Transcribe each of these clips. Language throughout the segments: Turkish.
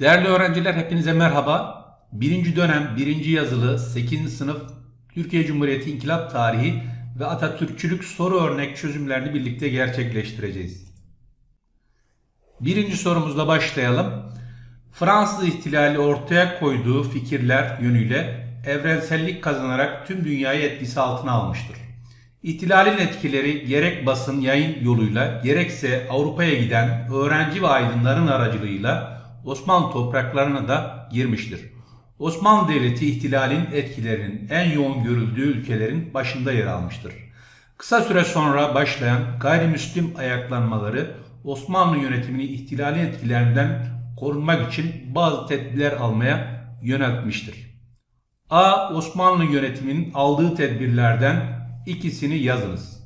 Değerli öğrenciler hepinize merhaba. Birinci dönem, birinci yazılı, 8. sınıf Türkiye Cumhuriyeti İnkılap Tarihi ve Atatürkçülük soru örnek çözümlerini birlikte gerçekleştireceğiz. Birinci sorumuzla başlayalım. Fransız ihtilali ortaya koyduğu fikirler yönüyle evrensellik kazanarak tüm dünyayı etkisi altına almıştır. İhtilalin etkileri gerek basın yayın yoluyla gerekse Avrupa'ya giden öğrenci ve aydınların aracılığıyla Osmanlı topraklarına da girmiştir. Osmanlı Devleti ihtilalin etkilerinin en yoğun görüldüğü ülkelerin başında yer almıştır. Kısa süre sonra başlayan gayrimüslim ayaklanmaları Osmanlı yönetimini ihtilalin etkilerinden korunmak için bazı tedbirler almaya yöneltmiştir. A. Osmanlı yönetiminin aldığı tedbirlerden ikisini yazınız.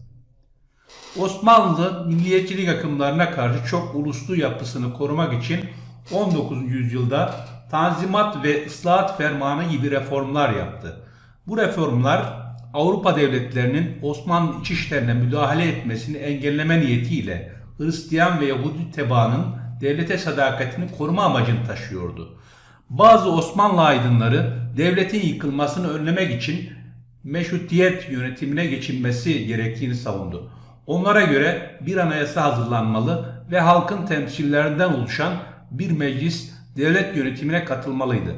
Osmanlı milliyetçilik akımlarına karşı çok uluslu yapısını korumak için 19. yüzyılda Tanzimat ve Islahat Fermanı gibi reformlar yaptı. Bu reformlar Avrupa devletlerinin Osmanlı iç işlerine müdahale etmesini engelleme niyetiyle Hristiyan ve Yahudi tebaanın devlete sadakatini koruma amacını taşıyordu. Bazı Osmanlı aydınları devletin yıkılmasını önlemek için meşrutiyet yönetimine geçilmesi gerektiğini savundu. Onlara göre bir anayasa hazırlanmalı ve halkın temsillerinden oluşan bir meclis devlet yönetimine katılmalıydı.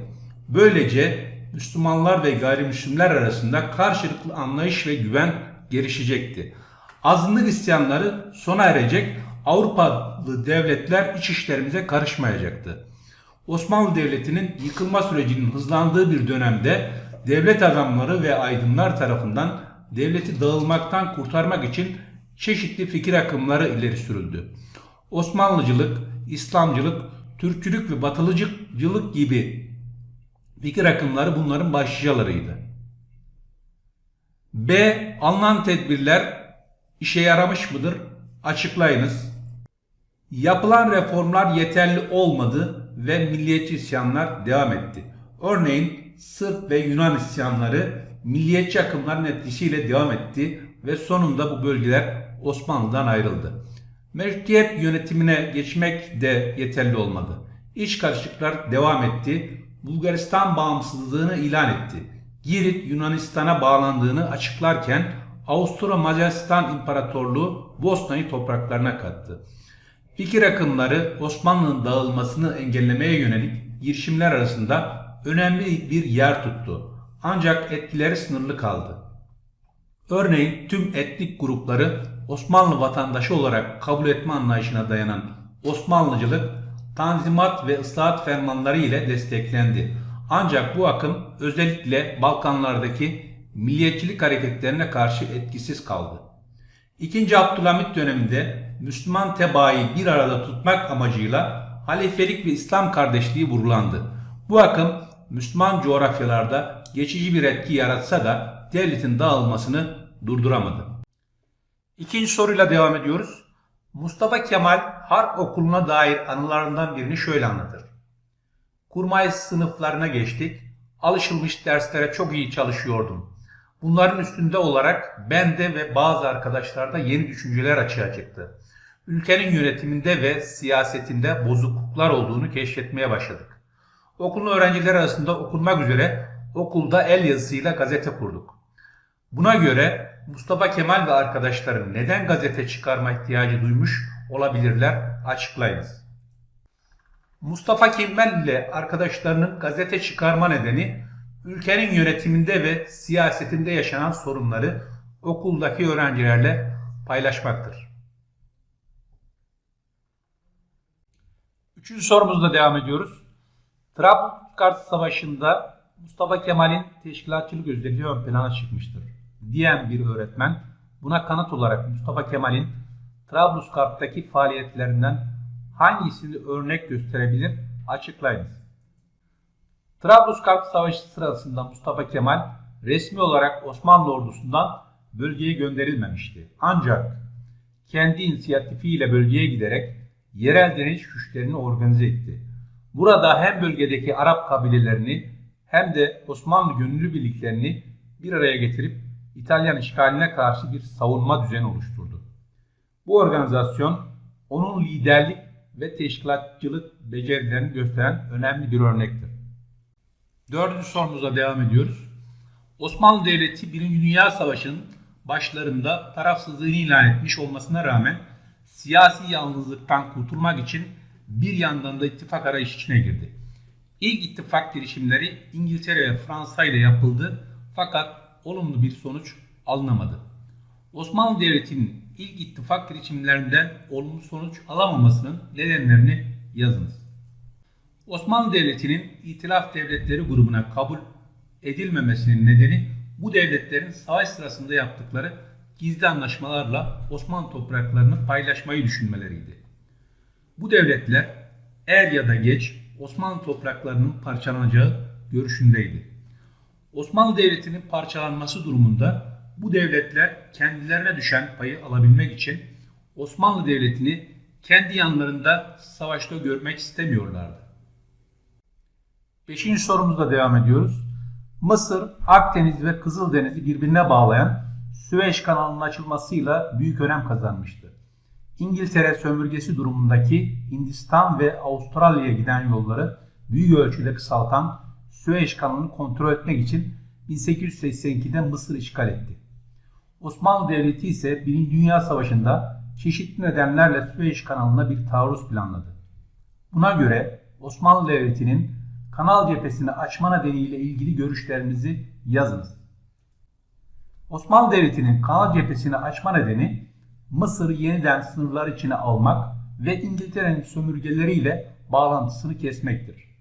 Böylece Müslümanlar ve gayrimüslimler arasında karşılıklı anlayış ve güven gelişecekti. Azınlık isyanları sona erecek, Avrupalı devletler iç işlerimize karışmayacaktı. Osmanlı Devleti'nin yıkılma sürecinin hızlandığı bir dönemde devlet adamları ve aydınlar tarafından devleti dağılmaktan kurtarmak için çeşitli fikir akımları ileri sürüldü. Osmanlıcılık, İslamcılık, Türkçülük ve Batılıcılık gibi fikir akımları bunların başlıcalarıydı. B. Alınan tedbirler işe yaramış mıdır? Açıklayınız. Yapılan reformlar yeterli olmadı ve milliyetçi isyanlar devam etti. Örneğin Sırp ve Yunan isyanları milliyetçi akımların etkisiyle devam etti ve sonunda bu bölgeler Osmanlı'dan ayrıldı. Meşrutiyet yönetimine geçmek de yeterli olmadı. İç karışıklıklar devam etti. Bulgaristan bağımsızlığını ilan etti. Girit Yunanistan'a bağlandığını açıklarken Avusturya Macaristan İmparatorluğu Bosna'yı topraklarına kattı. Fikir akımları Osmanlı'nın dağılmasını engellemeye yönelik girişimler arasında önemli bir yer tuttu. Ancak etkileri sınırlı kaldı. Örneğin tüm etnik grupları Osmanlı vatandaşı olarak kabul etme anlayışına dayanan Osmanlıcılık, Tanzimat ve ıslahat fermanları ile desteklendi. Ancak bu akım özellikle Balkanlardaki milliyetçilik hareketlerine karşı etkisiz kaldı. İkinci Abdülhamit döneminde Müslüman tebaayı bir arada tutmak amacıyla halifelik ve İslam kardeşliği vurgulandı. Bu akım Müslüman coğrafyalarda geçici bir etki yaratsa da devletin dağılmasını durduramadı. İkinci soruyla devam ediyoruz. Mustafa Kemal Harp Okulu'na dair anılarından birini şöyle anlatır. Kurmay sınıflarına geçtik. Alışılmış derslere çok iyi çalışıyordum. Bunların üstünde olarak bende ve bazı arkadaşlarda yeni düşünceler açığa çıktı. Ülkenin yönetiminde ve siyasetinde bozukluklar olduğunu keşfetmeye başladık. Okulun öğrencileri arasında okunmak üzere okulda el yazısıyla gazete kurduk. Buna göre Mustafa Kemal ve arkadaşları neden gazete çıkarma ihtiyacı duymuş olabilirler açıklayınız. Mustafa Kemal ile arkadaşlarının gazete çıkarma nedeni ülkenin yönetiminde ve siyasetinde yaşanan sorunları okuldaki öğrencilerle paylaşmaktır. Üçüncü sorumuzla devam ediyoruz. Trablusgarp Savaşı'nda Mustafa Kemal'in teşkilatçılık özelliği ön plana çıkmıştır diyen bir öğretmen buna kanıt olarak Mustafa Kemal'in Trablusgarp'taki faaliyetlerinden hangisini örnek gösterebilir açıklayınız. Trablusgarp Savaşı sırasında Mustafa Kemal resmi olarak Osmanlı ordusundan bölgeye gönderilmemişti. Ancak kendi inisiyatifiyle bölgeye giderek yerel direniş güçlerini organize etti. Burada hem bölgedeki Arap kabilelerini hem de Osmanlı gönüllü birliklerini bir araya getirip İtalyan işgaline karşı bir savunma düzeni oluşturdu. Bu organizasyon onun liderlik ve teşkilatçılık becerilerini gösteren önemli bir örnektir. Dördüncü sorumuza devam ediyoruz. Osmanlı Devleti 1. Dünya Savaşı'nın başlarında tarafsızlığını ilan etmiş olmasına rağmen siyasi yalnızlıktan kurtulmak için bir yandan da ittifak arayış içine girdi. İlk ittifak girişimleri İngiltere ve Fransa ile yapıldı fakat olumlu bir sonuç alınamadı. Osmanlı Devleti'nin ilk ittifak girişimlerinden olumlu sonuç alamamasının nedenlerini yazınız. Osmanlı Devleti'nin İtilaf Devletleri grubuna kabul edilmemesinin nedeni bu devletlerin savaş sırasında yaptıkları gizli anlaşmalarla Osmanlı topraklarını paylaşmayı düşünmeleriydi. Bu devletler er ya da geç Osmanlı topraklarının parçalanacağı görüşündeydi. Osmanlı Devleti'nin parçalanması durumunda bu devletler kendilerine düşen payı alabilmek için Osmanlı Devleti'ni kendi yanlarında savaşta görmek istemiyorlardı. Beşinci sorumuzla devam ediyoruz. Mısır, Akdeniz ve Kızıldeniz'i birbirine bağlayan Süveyş kanalının açılmasıyla büyük önem kazanmıştı. İngiltere sömürgesi durumundaki Hindistan ve Avustralya'ya giden yolları büyük ölçüde kısaltan Süveyş kanalını kontrol etmek için 1882'de Mısır işgal etti. Osmanlı Devleti ise 1. Dünya Savaşı'nda çeşitli nedenlerle Süveyş kanalına bir taarruz planladı. Buna göre Osmanlı Devleti'nin kanal cephesini açma nedeniyle ilgili görüşlerinizi yazınız. Osmanlı Devleti'nin kanal cephesini açma nedeni Mısır'ı yeniden sınırlar içine almak ve İngiltere'nin sömürgeleriyle bağlantısını kesmektir.